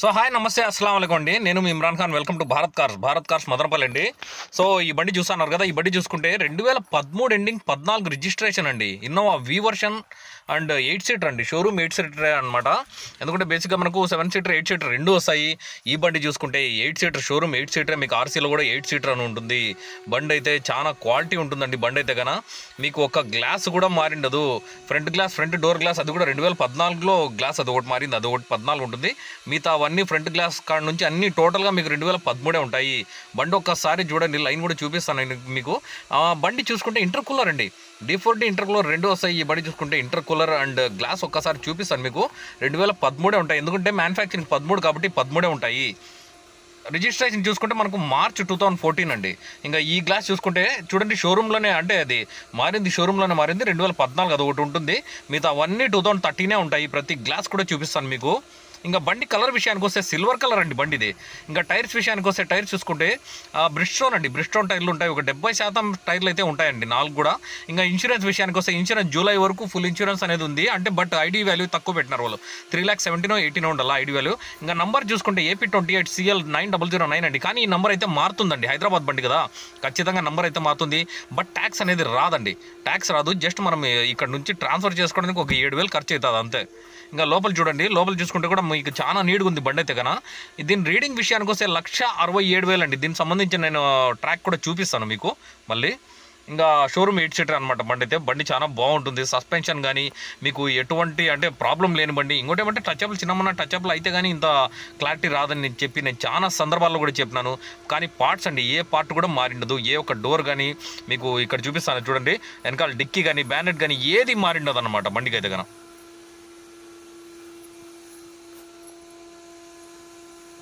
So hi నమస్తే అస్సలం అండి నేను మీ Imran Khan. Welcome to Bharat cars. Bharat cars Madanapalle అండి సో ఈ బండి చూస్తున్నారు కదా ఈ బండి చూసుకుంటే రెండు వేల పదమూడు ఎండింగ్ పద్నాలుగు రిజిస్ట్రేషన్ అండి. Innova V version and eight seater అండి. షోరూమ్ ఎయిట్ సీటర్ అనమాట ఎందుకంటే బేసిక్గా మనకు సెవెన్ సీటర్ ఎయిట్ సీటర్ రెండు వస్తాయి. ఈ బండి చూసుకుంటే eight seater showroom eight seater. మీకు ఆర్సీలో కూడా ఎయిట్ సీటర్ అని ఉంటుంది. బండి అయితే చాలా క్వాలిటీ ఉంటుందండి బండి అయితే కన మీకు ఒక గ్లాస్ కూడా మారిండదు. Front glass front door glass అది కూడా రెండు వేల పద్నాలుగులో గ్లాస్ అది ఒకటి మారింది. అది ఒకటి పద్నాలుగు ఉంటుంది. మిగతా అవన్నీ ఫ్రంట్ గ్లాస్ కాడ నుంచి అన్ని టోటల్గా మీకు రెండు వేల పదమూడే ఉంటాయి. బండి ఒక్కసారి చూడండి. లైన్ కూడా చూపిస్తాను నేను మీకు. బండి చూసుకుంటే ఇంటర్ కూలర్ అండి. డి ఫోర్ డి ఇంటర్కూలర్ రెండు వస్తాయి. ఈ బడి చూసుకుంటే ఇంటర్కూలర్ అండ్ గ్లాస్ ఒక్కసారి చూపిస్తాను మీకు. రెండు వేల పదమూడే ఉంటాయి. ఎందుకంటే మ్యానుఫ్యాక్చరింగ్ పదమూడు కాబట్టి పదమూడే ఉంటాయి. రిజిస్ట్రేషన్ చూసుకుంటే మనకు మార్చ్ టూ థౌసండ్ ఫోర్టీన్ అండి. ఇంకా ఈ గ్లాస్ చూసుకుంటే చూడండి షోరూంలోనే అంటే అది మారింది షోరూంలోనే మారింది. రెండు వేల పద్నాలుగు అది ఒకటి ఉంటుంది. మిగతా అవన్నీ టూ థౌసండ్ థర్టీనే ఉంటాయి. ప్రతి గ్లాస్ కూడా చూపిస్తాను మీకు. ఇంకా బండి కలర్ విషయానికి వస్తే సిల్వర్ కలర్ అండి బండిది. ఇంకా టైర్స్ విషయానికి వస్తే టైర్స్ చూసుకుంటే బ్రిస్టోన్ అండి. బ్రిస్టోన్ టైర్లు ఉంటాయి. ఒక డెబ్బై శాతం టైర్లు అయితే ఉంటాయండి నాలుగు కూడా. ఇంకా ఇన్సూరెన్స్ విషయానికి వస్తే ఇన్సూరెన్స్ జూలై వరకు ఫుల్ ఇన్సూరెన్స్ అనేది ఉంది. అంటే బట్ ఐడి వాల్యూ తక్కువ పెట్టినారు వాళ్ళు. త్రీ ల్యాక్ సెవెంటీనో ఎయిటీనో ఉండాలి ఐడి వాల్యూ. ఇంకా నంబర్ చూసుకుంటే AP twenty eight CL nine double zero nine అండి. కానీ ఈ నంబర్ అయితే మారుతుందండి. హైదరాబాద్ బండి కదా. ఖచ్చితంగా నంబర్ అయితే మారుతుంది. బట్ ట్యాక్స్ అనేది రాదండి. ట్యాక్స్ రాదు. జస్ట్ మనం ఇక్కడ నుంచి ట్రాన్స్ఫర్ చేసుకోవడానికి ఒక ఏడు వేలు ఖర్చు అవుతుంది అంతే. ఇంకా లోపల చూడండి. లోపల చూసుకుంటే కూడా మీకు చాలా నీట్గా ఉంది బండి అయితే కన్నా దీని రీడింగ్ విషయానికి వస్తే లక్ష అరవై ఏడు వేలు అండి. దీనికి సంబంధించి నేను ట్రాక్ కూడా చూపిస్తాను మీకు మళ్ళీ. ఇంకా షోరూమ్ ఎయిట్ సీటర్ అనమాట బండి అయితే. బండి చాలా బాగుంటుంది. సస్పెన్షన్ కానీ మీకు ఎటువంటి అంటే ప్రాబ్లం లేని బండి. ఇంకోటి ఏమంటే టచ్అప్లు చిన్నమన్న టచ్అప్లు అయితే కానీ ఇంత క్లారిటీ రాదని నేను చెప్పి నేను చాలా సందర్భాల్లో కూడా చెప్పినాను. కానీ పార్ట్స్ అండి ఏ పార్ట్ కూడా మారిండదు. ఏ ఒక్క డోర్ కానీ మీకు ఇక్కడ చూపిస్తాను చూడండి. వెనకాల డిక్కీ కానీ బ్యానెట్ కానీ ఏది మారిండదు అనమాట బండికి అయితే కనుక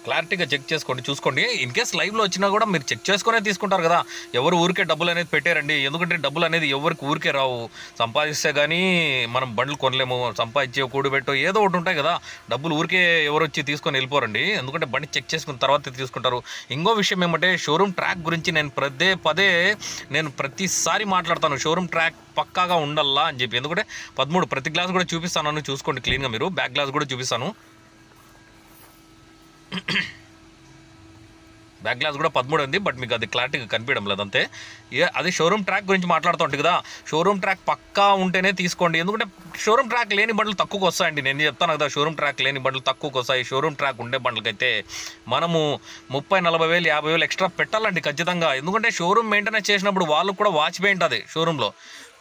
క్లారిటీగా చెక్ చేసుకోండి చూసుకోండి. ఇన్ కేస్ లైవ్లో వచ్చినా కూడా మీరు చెక్ చేసుకునే తీసుకుంటారు కదా. ఎవరు ఊరికే డబ్బులు అనేది పెట్టారండి. ఎందుకంటే డబ్బులు అనేది ఎవరికి ఊరికే రావు. సంపాదిస్తే కానీ మనం బండ్లు కొనలేము సంపాదించే కూడబెట్టో ఏదో ఒకటి ఉంటాయి కదా. డబ్బులు ఊరికే ఎవరు వచ్చి తీసుకొని వెళ్ళిపోరండి. ఎందుకంటే బండి చెక్ చేసుకున్న తర్వాత తీసుకుంటారు. ఇంకో విషయం ఏమంటే షోరూమ్ ట్రాక్ గురించి నేను పదే పదే నేను ప్రతిసారి మాట్లాడతాను. షోరూమ్ ట్రాక్ పక్కాగా ఉండాలా అని చెప్పి. ఎందుకంటే పదమూడు ప్రతి గ్లాస్ కూడా చూపిస్తాను చూసుకోండి క్లీన్గా మీరు. బ్యాక్ గ్లాస్ కూడా చూపిస్తాను. బ్యాక్ గ్లాస్ కూడా పదమూడు ఉంది బట్ మీకు అది క్లారిటీగా కనిపించడం లేదు అంతే. ఏ అది షోరూమ్ ట్రాక్ గురించి మాట్లాడుతుంటుంది కదా షోరూమ్ ట్రాక్ పక్కా ఉంటేనే తీసుకోండి. ఎందుకంటే షోరూమ్ ట్రాక్ లేని బండ్లు తక్కువకి వస్తాయండి. నేను చెప్తాను కదా షోరూమ్ ట్రాక్ లేని బండ్లు తక్కువకి వస్తాయి. షోరూమ్ ట్రాక్ ఉండే బండ్లకైతే మనము ముప్పై నలభై వేలు యాభై వేలు ఎక్స్ట్రా పెట్టాలండి ఖచ్చితంగా. ఎందుకంటే షోరూమ్ మెయింటెనెన్స్ చేసినప్పుడు వాళ్ళకు కూడా వాచ్ వాచ్పే అది షోరూంలో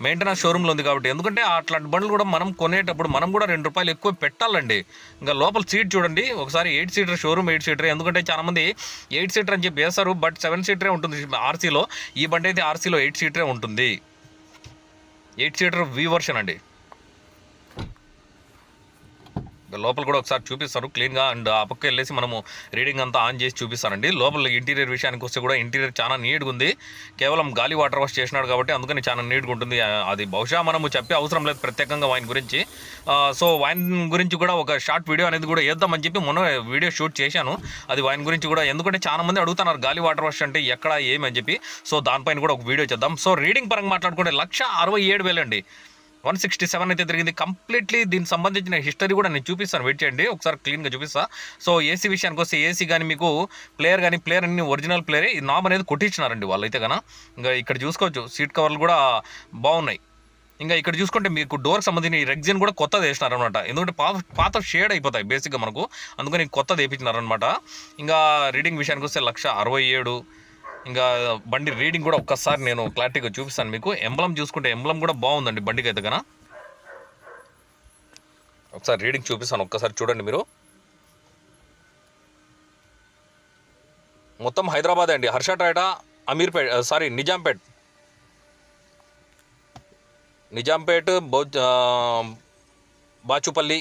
మెయింటెనెన్స్ షోరూంలో ఉంది కాబట్టి. ఎందుకంటే అట్లాంటి బండ్లు కూడా మనం కొనేటప్పుడు మనం కూడా రెండు రూపాయలు ఎక్కువ పెట్టాలండి. ఇంకా లోపల సీట్ చూడండి. ఒకసారి eight seater showroom eight seater ఎందుకంటే చాలా మంది ఎయిట్ సీటర్ అని చెప్పి వేస్తారు బట్ సెవెన్ సీటరే ఉంటుంది. ఆర్సీలో ఈ బండి అయితే ఆర్సీలో ఎయిట్ సీటరే ఉంటుంది. ఎయిట్ సీటర్ వి వర్షన్ అండి ఇంకా లోపల కూడా ఒకసారి చూపిస్తారు. క్లీన్గా అండ్ ఆ పక్క వెళ్ళేసి మనము రీడింగ్ అంతా ఆన్ చేసి చూపిస్తానండి లోపల ఇంటీరియర్ విషయానికి వస్తే కూడా ఇంటీరియర్ చాలా నీట్గా ఉంది. కేవలం గాలి వాటర్ వాష్ చేసినాడు కాబట్టి అందుకని చాలా నీట్గా ఉంటుంది. అది బహుశా మనము చెప్పే అవసరం లేదు ప్రత్యేకంగా వైన్ గురించి. సో వైన్ గురించి కూడా ఒక షార్ట్ వీడియో అనేది కూడా వేద్దామని చెప్పి మొన్న వీడియో షూట్ చేశాను. అది వైన్ గురించి కూడా ఎందుకంటే చాలా మంది అడుగుతున్నారు గాలి వాటర్ వాష్ అంటే ఎక్కడ ఏమని చెప్పి. సో దానిపైన కూడా ఒక వీడియో చేద్దాం. సో రీడింగ్ పరంగా మాట్లాడుకుంటే లక్ష అరవై ఏడు వేలండి. వన్ సిక్స్టీ సెవెన్ అయితే తిరిగింది. కంప్లీట్లీ దీనికి సంబంధించిన హిస్టరీ కూడా నేను చూపిస్తాను. వెయిట్ చేయండి. ఒకసారి క్లీన్గా చూపిస్తా. సో ఏసీ విషయానికి వస్తే ఏసీ కానీ మీకు ప్లేయర్ కానీ ప్లేయర్ అన్ని ఒరిజినల్ ప్లేయరే. ఈ నామ్ అనేది కొట్టించినారండి వాళ్ళు అయితే కన్నా ఇంకా ఇక్కడ చూసుకోవచ్చు. సీట్ కవర్లు కూడా బాగున్నాయి. ఇంకా ఇక్కడ చూసుకుంటే మీకు డోర్కి సంబంధించిన ఈ రెగ్జిన్ కూడా కొత్తది వేసినారనమాట ఎందుకంటే పాత పాత షేడ్ అయిపోతాయి బేసిక్గా మనకు. అందుకని కొత్తది వేయించినారనమాట ఇంకా రీడింగ్ విషయానికి వస్తే లక్ష అరవై ఏడు. ఇంకా బండి రీడింగ్ కూడా ఒక్కసారి నేను క్లారిటీగా చూపిస్తాను మీకు. ఎంబ్లం చూసుకుంటే ఎంబ్లం కూడా బాగుందండి బండికి అయితే కన్నా ఒకసారి రీడింగ్ చూపిస్తాను ఒక్కసారి చూడండి మీరు. మొత్తం హైదరాబాద్ అండి. హర్ష టాటా అమీర్పేట్ సారీ నిజాంపేట్. నిజాంపేట్ బౌ బాచుపల్లి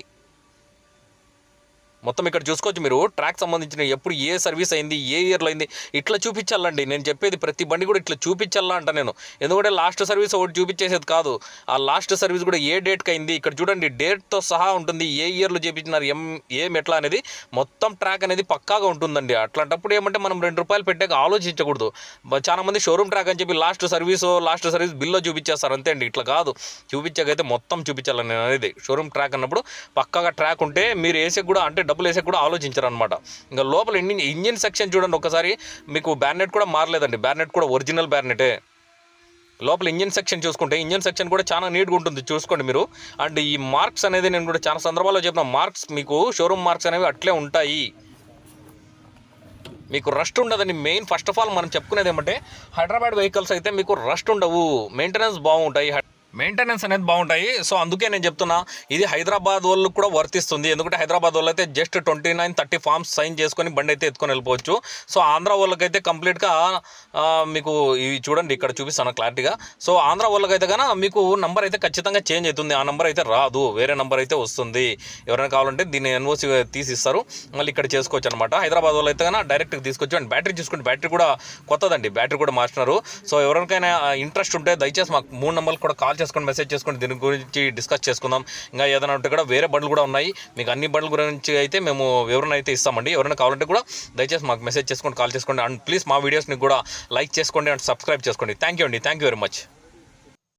మొత్తం ఇక్కడ చూసుకోవచ్చు మీరు. ట్రాక్ సంబంధించిన ఎప్పుడు ఏ సర్వీస్ అయింది ఏ ఇయర్లో అయింది ఇట్లా చూపించాలండి. నేను చెప్పేది ప్రతి బండి కూడా ఇట్లా చూపించాలా అంట నేను. ఎందుకంటే లాస్ట్ సర్వీస్ ఒకటి చూపించేసేది కాదు. ఆ లాస్ట్ సర్వీస్ కూడా ఏ డేట్కి అయింది ఇక్కడ చూడండి డేట్తో సహా ఉంటుంది ఏ ఇయర్లో చేపించినారు ఏం ఏం ఎట్లా అనేది మొత్తం ట్రాక్ అనేది పక్కాగా ఉంటుందండి. అట్లాంటప్పుడు ఏమంటే మనం రెండు రూపాయలు పెట్టాక ఆలోచించకూడదు. చాలామంది చాలా మంది షోరూమ్ ట్రాక్ అని చెప్పి లాస్ట్ సర్వీస్ లాస్ట్ సర్వీస్ బిల్లో చూపించేస్తారు. అంతే అండి ఇట్లా కాదు. చూపించాకైతే మొత్తం చూపించాలని నేను అనేది. షోరూమ్ ట్రాక్ అన్నప్పుడు పక్కాగా ట్రాక్ ఉంటే మీరు వేసే కూడా అంటే డబ్బులు వేసే కూడా ఆలోచించారు అనమాట ఇంకా లోపల ఇంజిన్ ఇంజిన్ సెక్షన్ చూడండి ఒకసారి మీకు బ్యానెట్ కూడా మారలేదండి. బ్యానెట్ కూడా ఒరిజినల్ బ్యానెటే లోపల ఇంజిన్ సెక్షన్ చూసుకుంటే ఇంజిన్ సెక్షన్ కూడా చాలా నీట్గా ఉంటుంది చూసుకోండి మీరు. అండ్ ఈ మార్క్స్ అనేది నేను కూడా చాలా సందర్భాల్లో చెప్పిన మార్క్స్ మీకు షోరూమ్ మార్క్స్ అనేవి అట్లే ఉంటాయి. మీకు రస్ట్ ఉండదని మెయిన్ ఫస్ట్ ఆఫ్ ఆల్ మనం చెప్పుకునేది ఏమంటే హైదరాబాద్ వెహికల్స్ అయితే మీకు రస్ట్ ఉండవు మెయింటెనెన్స్ బాగుంటాయి మెయింటెనెన్స్ అనేది బాగుంటాయి. సో అందుకే నేను చెప్తున్నా ఇది హైదరాబాద్ వాళ్ళు కూడా వర్తిస్తుంది. ఎందుకంటే హైదరాబాద్ వాళ్ళు అయితే just twenty nine thirty forms sign చేసుకొని బండి అయితే ఎత్తుకొని వెళ్ళిపోవచ్చు. సో ఆంధ్ర వాళ్ళకైతే కంప్లీట్గా మీకు ఇవి చూడండి ఇక్కడ చూపిస్తాను క్లారిటీగా సో ఆంధ్ర వాళ్ళకైతే కానీ మీకు నంబర్ అయితే ఖచ్చితంగా చేంజ్ అవుతుంది. ఆ నంబర్ అయితే రాదు. వేరే నంబర్ అయితే వస్తుంది. ఎవరైనా కావాలంటే దీన్ని ఎన్ఓసి తీసి ఇస్తారు మళ్ళీ ఇక్కడ చేసుకోవచ్చు అనమాట హైదరాబాద్ వాళ్ళు అయితే కనుక డైరెక్ట్గా తీసుకొచ్చు. అండ్ బ్యాటరీ చూసుకుంటే బ్యాటరీ కూడా కొత్తదండి. బ్యాటరీ కూడా మార్చినారు. సో ఎవరికైనా ఇంట్రెస్ట్ ఉంటే దయచేసి మాకు మూడు నెంబర్లు కూడా కాల్ చేసుకోండి మెసేజ్ చేసుకొని దీని గురించి డిస్కస్ చేసుకుందాం. ఇంకా ఏదైనా ఉంటే కూడా వేరే బండ్లు కూడా ఉన్నాయి. మీకు అన్ని బండ్ల గురించి అయితే మేము వివరణ అయితే ఇస్తామండి. ఎవరైనా కావాలంటే కూడా దయచేసి మాకు మెసేజ్ చేసుకోండి కాల్ చేసుకోండి. అండ్ ప్లీజ్ మా వీడియోస్ని కూడా లైక్ చేసుకోండి అండ్ సబ్స్క్రైబ్ చేసుకోండి. థ్యాంక్ యూ అండి. Thank you very much